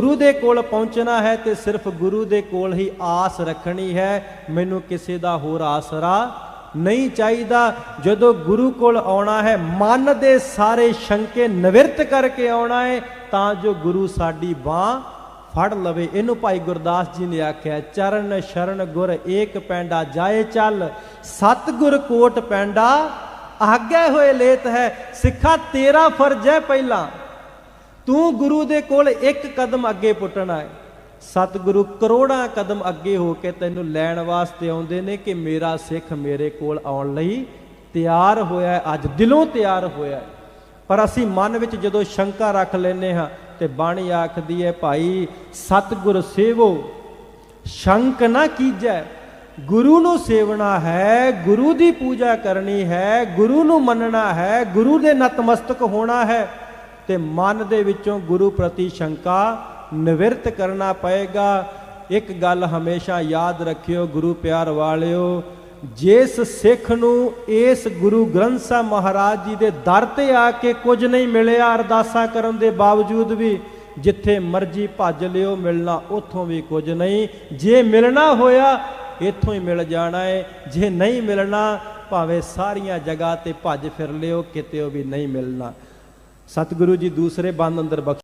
ਗੁਰੂ ਦੇ ਕੋਲ ਪਹੁੰਚਣਾ ਹੈ ਤੇ ਸਿਰਫ ਗੁਰੂ ਦੇ ਕੋਲ ਹੀ ਆਸ ਰੱਖਣੀ ਹੈ। ਮੈਨੂੰ ਕਿਸੇ ਦਾ ਹੋਰ ਆਸਰਾ ਨਹੀਂ ਚਾਹੀਦਾ। ਜਦੋਂ ਗੁਰੂ ਕੋਲ ਆਉਣਾ ਹੈ, ਮਨ ਦੇ ਸਾਰੇ ਸ਼ੰਕੇ ਨਿਵਰਤ ਕਰਕੇ ਆਉਣਾ ਹੈ, ਤਾਂ ਜੋ ਗੁਰੂ ਸਾਡੀ ਬਾਹ ਫੜ ਲਵੇ। ਇਹਨੂੰ ਭਾਈ ਗੁਰਦਾਸ ਜੀ ਨੇ ਆਖਿਆ, ਚਰਨ ਸ਼ਰਨ ਗੁਰ ਏਕ ਪੈਂਡਾ ਜਾਏ ਚੱਲ, ਸਤਿਗੁਰ ਕੋਟ ਪੈਂਡਾ ਆਗੇ ਹੋਏ ਲੇਤ ਹੈ, ਸਿੱਖਾ ਤੇਰਾ ਫਰਜ਼ ਹੈ ਪਹਿਲਾਂ। ਤੂੰ ਗੁਰੂ ਦੇ ਕੋਲ ਇੱਕ ਕਦਮ ਅੱਗੇ ਪੁੱਟਣਾ ਹੈ। ਸਤਿਗੁਰੂ ਕਰੋੜਾਂ ਕਦਮ ਅੱਗੇ ਹੋ ਕੇ ਤੈਨੂੰ ਲੈਣ ਵਾਸਤੇ ਆਉਂਦੇ ਨੇ ਕਿ ਮੇਰਾ ਸਿੱਖ ਮੇਰੇ ਕੋਲ ਆਉਣ ਲਈ ਤਿਆਰ ਹੋਇਆ ਹੈ। ਅੱਜ ਦਿਲੋਂ ਤਿਆਰ ਹੋਇਆ ਹੈ। ਪਰ ਅਸੀਂ ਮਨ ਵਿੱਚ ਜਦੋਂ ਸ਼ੰਕਾ ਰੱਖ ਲੈਨੇ ਹਾਂ ਤੇ ਬਾਣੀ ਆਖਦੀ ਹੈ, ਭਾਈ, ਸਤਿਗੁਰ ਸੇਵੋ, ਸ਼ੰਕ ਨਾ ਕੀਜੈ। ਗੁਰੂ ਨੂੰ ਸੇਵਣਾ ਹੈ, ਗੁਰੂ ਦੀ ਪੂਜਾ ਕਰਨੀ ਹੈ, ਗੁਰੂ ਨੂੰ ਮੰਨਣਾ ਹੈ, ਗੁਰੂ ਦੇ ਨਤਮਸਤਕ ਹੋਣਾ ਹੈ। ਤੇ ਮਨ ਦੇ ਵਿੱਚੋਂ ਗੁਰੂ ਪ੍ਰਤੀ ਸ਼ੰਕਾ ਨਿਵਰਤ ਕਰਨਾ ਪਏਗਾ। ਇੱਕ ਗੱਲ ਹਮੇਸ਼ਾ ਯਾਦ ਰੱਖਿਓ ਗੁਰੂ ਪਿਆਰ ਵਾਲਿਓ, ਜਿਸ ਸਿੱਖ ਨੂੰ ਇਸ ਗੁਰੂ ਗ੍ਰੰਥ ਸਾਹਿਬ ਮਹਾਰਾਜ ਜੀ ਦੇ ਦਰ ਤੇ ਆ ਕੇ ਕੁਝ ਨਹੀਂ ਮਿਲਿਆ, ਅਰਦਾਸਾਂ ਕਰਨ ਦੇ ਬਾਵਜੂਦ ਵੀ ਜਿੱਥੇ ਮਰਜ਼ੀ ਭੱਜ ਲਿਓ, ਮਿਲਣਾ ਉੱਥੋਂ ਵੀ ਕੁਝ ਨਹੀਂ। ਜੇ ਮਿਲਣਾ ਹੋਇਆ, ਇੱਥੋਂ ਹੀ ਮਿਲ ਜਾਣਾ ਹੈ ਜੇ ਨਹੀਂ ਮਿਲਣਾ, ਭਾਵੇਂ ਸਾਰੀਆਂ ਜਗ੍ਹਾ ਤੇ ਭੱਜ ਫਿਰ ਲਿਓ, ਕਿਤੇ ਉਹ ਵੀ ਨਹੀਂ ਮਿਲਣਾ। ਸਤਿਗੁਰੂ ਜੀ ਦੂਸਰੇ ਬੰਦ ਅੰਦਰ ਬਖਸ਼